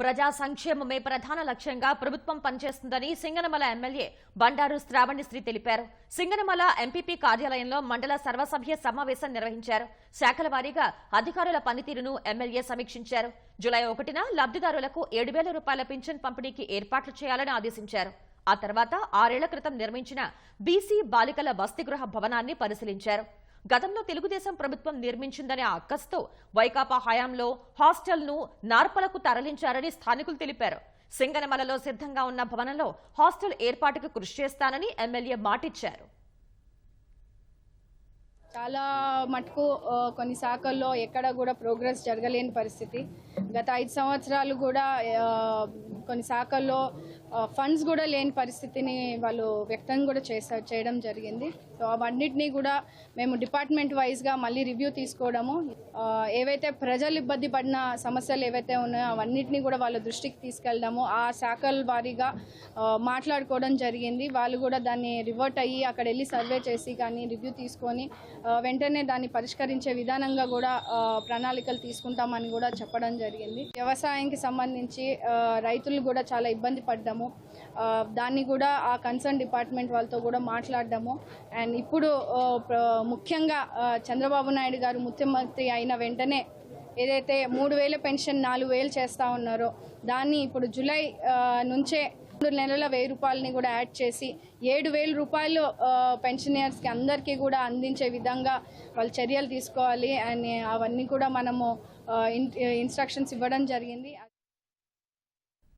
ప్రజా సంక్షేమమే ప్రధాన లక్ష్యంగా ప్రభుత్వం పనిచేస్తుందని సింగనమల ఎమ్మెల్యే బండారు శ్రావణిశ్రీ తెలిపారు. సింగనమల ఎంపీపీ కార్యాలయంలో మండల సర్వసభ్య సమావేశం నిర్వహించారు. శాఖల వారీగా అధికారుల పనితీరును ఎమ్మెల్యే సమీక్షించారు. జులై ఒకటిన లబ్ధిదారులకు ఏడు వేల రూపాయల పింఛన్ పంపిణీకి ఏర్పాట్లు చేయాలని ఆదేశించారు. ఆ తర్వాత ఆరేళ్ళ క్రితం నిర్మించిన బీసీ బాలికల వసతిగృహ భవనాన్ని పరిశీలించారు. గతంలో తెలుగుదేశం ప్రభుత్వం నిర్మించిందనే అక్కస్తో వైకాపా హయాంలో హాస్టల్ను నార్పలకు తరలించారని స్థానికులు తెలిపారు. సింగనమలలో సిద్ధంగా ఉన్న భవనంలో హాస్టల్ ఏర్పాటుకు కృషి చేస్తానని ఎమ్మెల్యే మాటిచ్చారు. చాలా మటుకు కొన్ని శాఖల్లో ఎక్కడ కూడా ప్రోగ్రెస్ జరగలేని పరిస్థితి. గత ఐదు సంవత్సరాలు కూడా కొన్ని శాఖల్లో ఫండ్స్ కూడా లేని పరిస్థితిని వాళ్ళు వ్యక్తం కూడా చేసా చేయడం జరిగింది. సో అవన్నిటినీ కూడా మేము డిపార్ట్మెంట్ వైజ్గా మళ్ళీ రివ్యూ తీసుకోవడము. ఏవైతే ప్రజలు ఇబ్బంది పడిన సమస్యలు ఏవైతే ఉన్నాయో అవన్నిటినీ కూడా వాళ్ళ దృష్టికి తీసుకెళ్ళడము. ఆ శాఖల వారీగా మాట్లాడుకోవడం జరిగింది. వాళ్ళు కూడా దాన్ని రివర్ట్ అయ్యి అక్కడ వెళ్ళి సర్వే చేసి కానీ రివ్యూ తీసుకొని వెంటనే దాన్ని పరిష్కరించే విధానంగా కూడా ప్రణాళికలు తీసుకుంటామని కూడా చెప్పడం జరిగింది. వ్యవసాయానికి సంబంధించి రైతులు కూడా చాలా ఇబ్బంది పడ్డాము. దాన్ని కూడా ఆ కన్సర్న్ డిపార్ట్మెంట్ వాళ్ళతో కూడా మాట్లాడడము అండ్ ఇప్పుడు ముఖ్యంగా చంద్రబాబు నాయుడు గారు ముఖ్యమంత్రి అయిన వెంటనే ఏదైతే మూడు వేల పెన్షన్ నాలుగు వేలు చేస్తూ ఉన్నారో దాన్ని ఇప్పుడు జూలై నుంచే మూడు నెలల వెయ్యి రూపాయలని కూడా యాడ్ చేసి ఏడు వేల రూపాయలు పెన్షనర్స్కి అందరికీ కూడా అందించే విధంగా వాళ్ళు చర్యలు తీసుకోవాలి. అని అవన్నీ కూడా మనము ఇన్- ఇన్స్ట్రక్షన్స్ ఇవ్వడం జరిగింది.